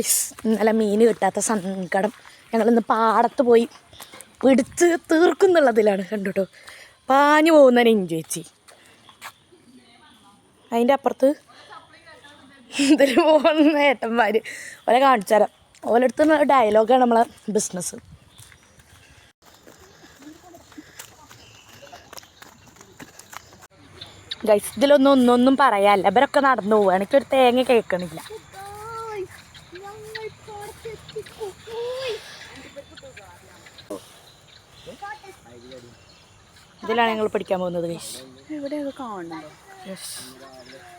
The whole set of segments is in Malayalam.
ഇന്നലെ മീൻ കിട്ടാത്ത സങ്കടം. ഞങ്ങളിന്ന് പാടത്ത് പോയി പിടിച്ച് തീർക്കുന്നുള്ളതിലാണ് കണ്ടുട്ടോ. പാഞ്ഞു പോകുന്ന നെഞ്ചു ചേച്ചി അതിന്റെ അപ്പുറത്ത് ഇതിൽ പോകുന്ന ഏട്ടന്മാർ ഓലെ കാണിച്ചു തരാം. ഓലടുത്ത് ഡയലോഗാണ് നമ്മളെ ബിസിനസ് ഗൈസ് ഇതിലൊന്നും ഒന്നൊന്നും പറയാല്ല ഇവരൊക്കെ നടന്നു പോവുക എനിക്കൊരു തേങ്ങ കേൾക്കണില്ല. ഇതിലാണ് ഞങ്ങൾ പഠിക്കാൻ പോകുന്നത് ഗൈസ് ഇവിടെ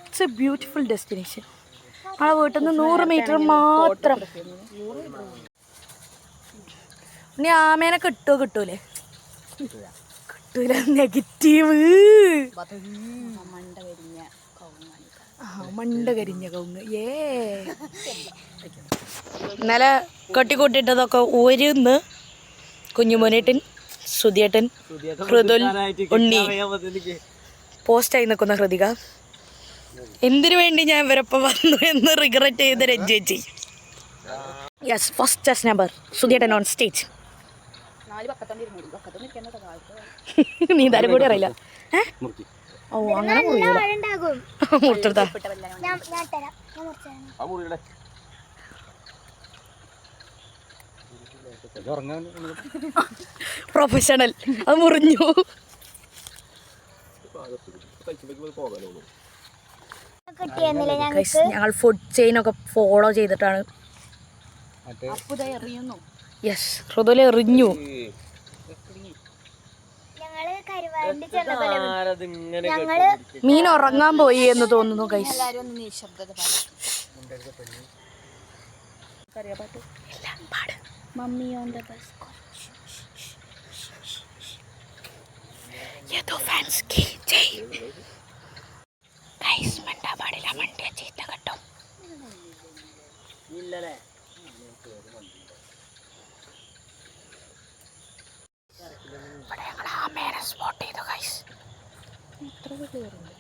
ഇറ്റ്സ് എ ബ്യൂട്ടിഫുൾ ഡെസ്റ്റിനേഷൻ ആ വീട്ടിൽ നിന്ന് നൂറ് മീറ്റർ മാത്രം. ഇനി ആമേനെ കിട്ടുമോ കിട്ടൂലേ? കിട്ടൂല. നെഗറ്റീവ് മണ്ട കരിഞ്ഞ കവുങ്ങ്. ഏ ഇന്നലെ കെട്ടിക്കൂട്ടിട്ടതൊക്കെ ഒരു കുഞ്ഞുമോനേട്ടൻ സുധിയേട്ടൻ ഹൃദുൽ ഉണ്ണി. പോസ്റ്റായി നിൽക്കുന്ന ഹൃതിക എന്തിനു വേണ്ടി ഞാൻ ഇവരൊപ്പം വന്നു എന്ന് റിഗ്രറ്റ് ചെയ്ത് രഞ്ജിച്ചി യെസ് ഫസ്റ്റ് ടെസ്റ്റ് നമ്പർ സുധിയേട്ടൻ ഓൺ സ്റ്റേജ് നീ തരം കൂടി അറിയില്ല. ഓ അങ്ങനെ മുറിയൂല. മുറിച്ചെടുത്താ. പ്രൊഫഷണൽ അത് മുറിഞ്ഞു. ഞങ്ങൾ ഫുഡ് ചെയിൻ ഒക്കെ ഫോളോ ചെയ്തിട്ടാണ്. യെസ് ഹൃദയ എറിഞ്ഞു. മീൻ ഉറങ്ങാൻ പോയി എന്ന് തോന്നുന്നു കൈസ് മമ്മി ഓൺ ദ ബസ് തുഫാൻസ്കി ജയ് ഗൈസ് മണ്ടാ പാടില്ല മണ്ടിയ ചീത്ത കേട്ടോ ഇവിടെ ഞങ്ങൾ ആ മേനെ സ്പോട്ട് ചെയ്തു ഗൈസ് എത്ര കയറുന്നുണ്ട്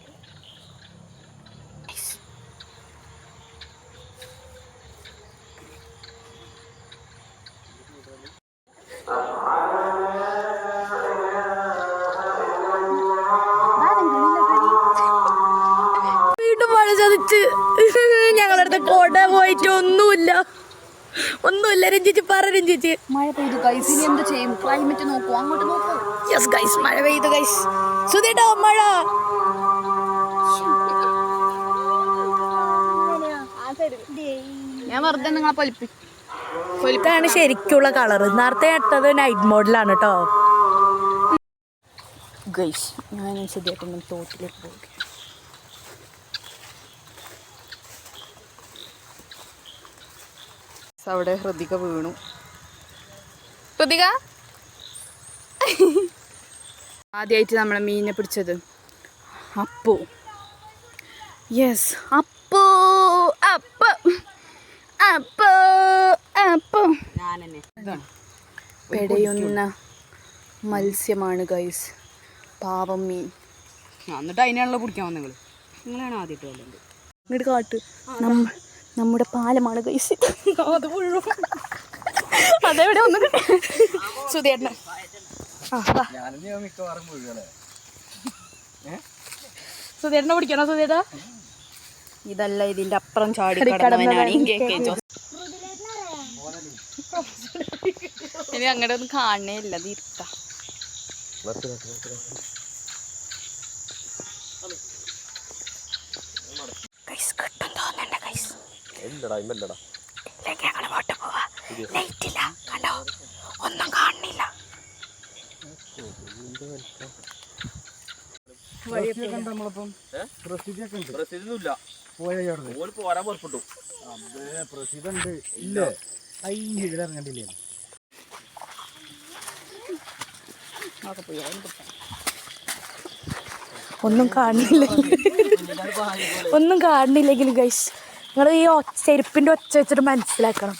Uh, മഴ ചതിച്ച്. ഞങ്ങളുടെ അടുത്ത് കോട്ട പോയിട്ട് ഒന്നുമില്ല. ഒന്നുമില്ല രഞ്ജിച്ച് പറ രഞ്ജിച്ച്. മഴ പെയ്തു ഗൈസ് ഇനി എന്ത് ചെയ്യും? ക്ലൈമറ്റ് നോക്കൂ. അങ്ങോട്ട് നോക്കൂ. യെസ് ഗൈസ് മഴ പെയ്തു ഗൈസ് സുധീട്ടോ മഴ. ഞാൻ വെറുതെ നിങ്ങളെ പൊലിപ്പി പൊലിപ്പാണ് ശരിക്കുള്ള കളർ നേരത്തെ ഇട്ടത് നൈറ്റ് മോഡലാണ് കേട്ടോ ഗൈസ് ഞാൻ ശരിയായിട്ട് തോട്ടിലേക്ക് പോകും അവിടെ ഹൃതിക വീണു. ഹൃതിക ആദ്യമായിട്ട് നമ്മളെ മീനിനെ പിടിച്ചത്. അപ്പു. യെസ് അപ്പു അപ്പ അപ്പു അപ്പു. പെടയുന്ന മത്സ്യമാണ് ഗൈസ് പാവം മീൻ. എന്നിട്ട് അതിനാണല്ലോ പിടിക്കാൻ വന്നത് നിങ്ങൾ നിങ്ങളാണ് ആദ്യമായിട്ട് വന്നത്. ഇങ്ങോട്ട് കാട്ട്. നമ്മ നമ്മുടെ പാലമാണ് ഗൈസ് അത് മുഴുവൻ. അതെവിടെ ഒന്ന് വാ. സുധേട്ടനെ പിടിക്കണോ സുധേട്ടാ? ഇതല്ല ഇതിന്റെ അപ്പുറം ചാടി കടന്നവനാണ് ഇനി അങ്ങോട്ട് ഒന്നും കാണണേ ഇല്ല അത് ഇരുത്ത ഗൈസ് കിട്ടും തോന്നണ്ട ഗൈസ് ഇല്ലടാ പോട്ട് പോവാ. ലൈറ്റ് ഇല്ല കണ്ടോ? ഒന്നും കാണുന്നില്ല. ഒന്നും ഒന്നും കാണുന്നില്ലെങ്കിൽ ഗൈസ് നിങ്ങൾ ഈ ചെരുപ്പിന്റെ ഒച്ച വെച്ചിട്ട് മനസ്സിലാക്കണം.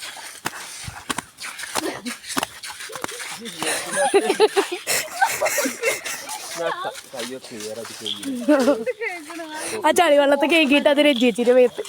ആ ചളി വെള്ളത്തെ കേക്കിയിട്ട് അത് രഞ്ജിച്ചിട്ട് വേത്ത്